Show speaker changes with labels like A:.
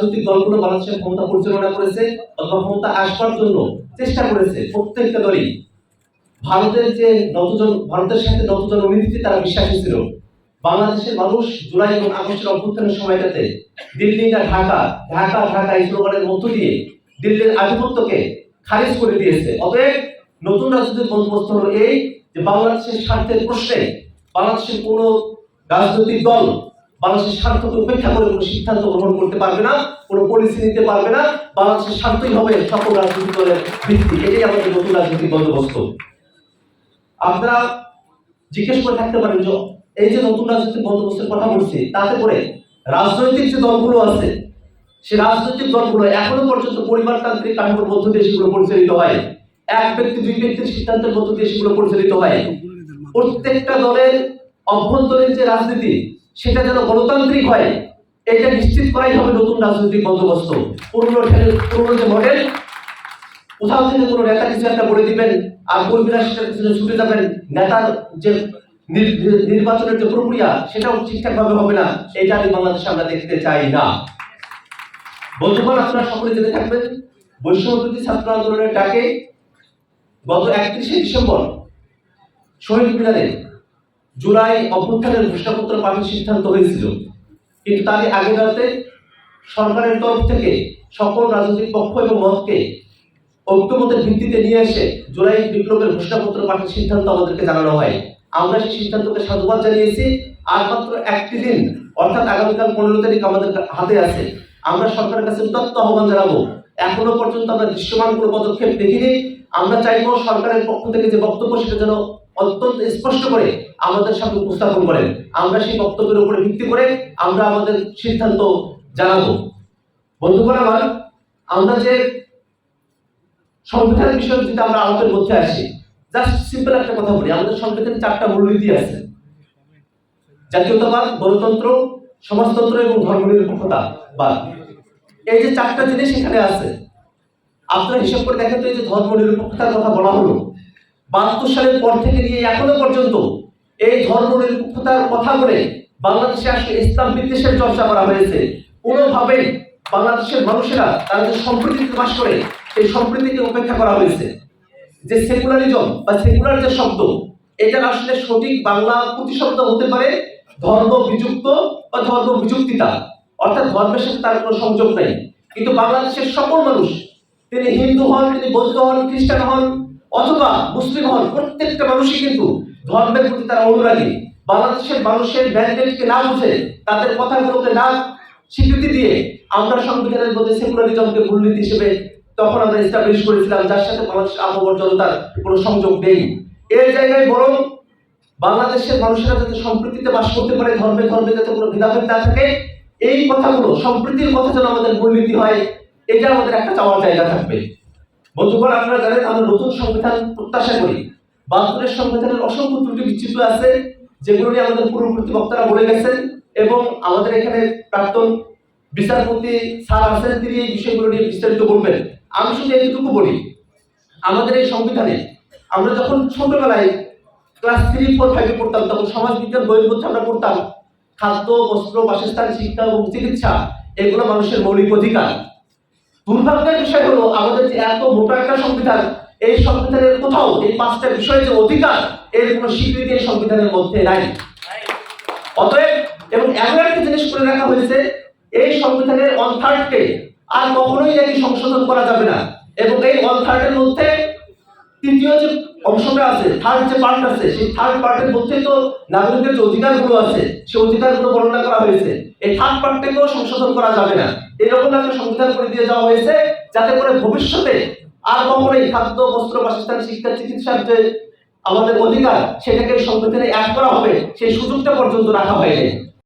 A: রাজনৈতিক দলগুলো বাংলাদেশের ক্ষমতা পরিচালনা করেছে অথবা ক্ষমতা আসবার জন্য চেষ্টা করেছে প্রত্যেকটা দলই। ভারতের যে নতজন ভারতের সাথে নতজন নীতিতে তারা বিশ্বাসী ছিল। বাংলাদেশের মানুষ জুলাই এবং আগস্টের অভ্যুত্থানের সময়টাতে দিল্লি না ঢাকা ঢাকা ঢাকা এই স্লোগানের মধ্য দিয়ে দিল্লির আধিপত্যকে খারিজ করে দিয়েছে। অতএব নতুন রাজনৈতিক বন্দোবস্ত হলো এই যে বাংলাদেশের স্বার্থের প্রশ্নে বাংলাদেশের কোনো রাজনৈতিক দল বাংলাদেশের স্বার্থকে উপেক্ষা করে কোনো সিদ্ধান্ত গ্রহণ করতে পারবে না, কোনো পলিসি নিতে পারবে না, বাংলাদেশের স্বার্থই হবে সকল রাজনৈতিক দলের ভিত্তি। এটাই আমাদের নতুন রাজনৈতিক বন্দোবস্ত। আপনারা জিজ্ঞেস করে থাকতে পারেন যে এই যে নতুন রাজনৈতিক বন্দোবস্তের কথা বলছি, তাতে করে রাজনৈতিক যে দলগুলো আছে, সে রাজনৈতিক দলগুলো এখনও পর্যন্ত পরিবারতান্ত্রিক কাঠামোর মধ্য দিয়ে সেগুলো পরিচালিত হয়। এক ব্যক্তি, দুই ব্যক্তির সিদ্ধান্তের মধ্য দিয়ে সেগুলো পরিচালিত হয়। প্রত্যেকটা দলের অভ্যন্তরীণ যে রাজনীতি সেটা যেন গণতান্ত্রিক হয়, এটা নিশ্চিত করাই হবে নতুন রাজনৈতিক বন্দোবস্ত। পুরনো পুরনো যে মডেল কোথাও থেকে কোনো নেতা কিছু একটা বলে দিবেন, আর কর্মীরা সেটার পিছনে ছুটে যাবেন, নেতার যে নির- নির- নির্বাচনের যে প্রক্রিয়া, সেটাও ঠিকঠাক ভাবে হবে না, এটা আমি বাংলাদেশে আমরা দেখতে চাই না। বন্ধুগণ, আপনারা সকলে জেনে থাকবেন, বৈষম্যবিরোধী ছাত্র আন্দোলনের ডাকে গত একত্রিশে ডিসেম্বর শহীদ মিনারে জুলাই অভ্যুত্থানের ঘোষণাপত্র পাঠের সিদ্ধান্ত হয়েছিল। কিন্তু তারই আগে রাতে সরকারের তরফ থেকে সকল রাজনৈতিক পক্ষ এবং মতকে ঐক্যমতের ভিত্তিতে নিয়ে এসে জুলাই বিপ্লবের ঘোষণাপত্র পাঠের সিদ্ধান্ত আমাদেরকে জানানো হয়। আমরা সেই সিদ্ধান্তকে সাধুবাদ জানিয়েছি। আর মাত্র একটি দিন, অর্থাৎ আগামীকাল পনেরো তারিখ আমাদের হাতে আছে। আমরা সরকারের কাছে উদাত্ত আহ্বান জানাব। এখনও পর্যন্ত আমরা দৃশ্যমান কোনো পদক্ষেপ দেখিনি। আমরা চাইব সরকারের পক্ষ থেকে যে বক্তব্য সেটা যেন অত্যন্ত স্পষ্ট করে আমাদের সামনে উপস্থাপন করেন। আমরা সেই বক্তব্যের উপরে ভিত্তি করে আমরা আমাদের সিদ্ধান্ত জানাব। বন্ধুগণ আমার, আমরা যে সংবিধানের বিষয়ে যদি আমরা আলোচনার মধ্যে আসি জাস্ট সিম্পল একটা কথা বলি, আমাদের সংবিধানে চারটা মূলনীতি আছে। জাতীয়তাবাদ, গণতন্ত্র, সমাজতন্ত্র এবং ধর্মনিরপেক্ষতা বাদ। এই যে চারটা জিনিস এখানে আছে, আপনারা হিসাব করে দেখেন তো এই যে ধর্মনিরপেক্ষতার কথা বলা হলো বাহাত্তর সালের পর থেকে নিয়ে এখনও পর্যন্ত এই ধর্মনিরপেক্ষতার কথা বলে বাংলাদেশে আসলে ইসলাম বিদ্বেষের চর্চা করা হয়েছে। কোনোভাবে বাংলাদেশের মানুষেরা তারা যে সম্প্রীতিতে বাস করে সেই সম্প্রীতিকে উপেক্ষা করা হয়েছে। যে সেকুলারিজম বা সেকুলার যে শব্দ, এটার আসলে সঠিক বাংলা প্রতিশব্দ হতে পারে ধর্ম বিযুক্ত বা ধর্ম বিযুক্তিতা। অর্থাৎ ধর্মের সাথে তার কোনো সংযোগ নেই। কিন্তু বাংলাদেশের সকল মানুষ, তিনি হিন্দু হন, তিনি বৌদ্ধ হন, খ্রিস্টান হন অথবা মুসলিম হন, প্রত্যেকটা মানুষই কিন্তু ধর্মের প্রতি তারা অনুরাগী। বাংলাদেশের মানুষের ম্যান্ডেটকে না বুঝে তাদের কথাগুলোকে না স্বীকৃতি দিয়ে আমরা সংবিধানের মধ্যে সেকুলারিজমকে মূলনীতি হিসেবে তখন আমরা এস্টাবলিশ করেছিলাম, যার সাথে বাংলাদেশের আবহাওয়ার জনতার কোনো সংযোগ নেই। এর জায়গায় বরং বাংলাদেশের মানুষেরা যাতে সম্প্রীতিতে বাস করতে পারে, ধর্মে ধর্মে যাতে কোনো ভেদাভেদ না থাকে, এই কথাগুলো, সম্প্রীতির কথা যেন আমাদের মূলনীতি হয়, এটা আমাদের একটা চাওয়ার জায়গা থাকবে। বন্ধুগণ, আপনারা জানেন, আমরা নতুন সংবিধান প্রত্যাশা করি। বাহাত্তরের সংবিধানের অসংখ্য ত্রুটি বিচ্ছিন্ন আছে, যেগুলো নিয়ে আমাদের পূর্ববর্তী বক্তারা বলে গেছেন এবং আমাদের এখানে প্রাক্তন বিচারপতি স্যার আছেন, তিনি এই বিষয়গুলো নিয়ে বিস্তারিত বলবেন। আমি শুধু এইটুকু বলি, আমাদের এই সংবিধানে আমরা যখন ছোটবেলায় ক্লাস থ্রি, ফোর, ফাইভে পড়তাম, তখন সমাজ বিজ্ঞান বইয়ের মধ্যে আমরা পড়তাম, খাদ্য, বস্ত্র, বাসস্থান, শিক্ষা এবং চিকিৎসা, এগুলো মানুষের মৌলিক অধিকার। দুর্ভাগ্যের বিষয় হলো, আমাদের যে এত মোটা একটা সংবিধান, এই সংবিধানের কোথাও এই পাঁচটা বিষয়ের যে অধিকার, এর কোনো স্বীকৃতি এই সংবিধানের মধ্যে নাই। অতএব, এবং এমন একটা জিনিস করে রাখা হয়েছে, এই সংবিধানের অন থার্ডকে আর কখনোই নাকি সংশোধন করা যাবে না। এবং এই অন থার্ডের মধ্যে তৃতীয় যে অংশটা আছে থার্ড যে পার্ট আছে, সেই থার্ড পার্টের মধ্যে তো নাগরিকের যে অধিকারগুলো আছে, সেই অধিকারগুলো বর্ণনা করা হয়েছে। এই থার্ড পার্টটাকেও সংশোধন করা যাবে না। এরকম একটা সংবিধান করে দিয়ে যাওয়া হয়েছে, যাতে করে ভবিষ্যতে আর কখনোই খাদ্য, বস্ত্র, বাসস্থান, শিক্ষা, চিকিৎসার যে আমাদের অধিকার, সেটাকে সংবিধানে অ্যাড করা হবে, সেই সুযোগটা পর্যন্ত রাখা হয়নি।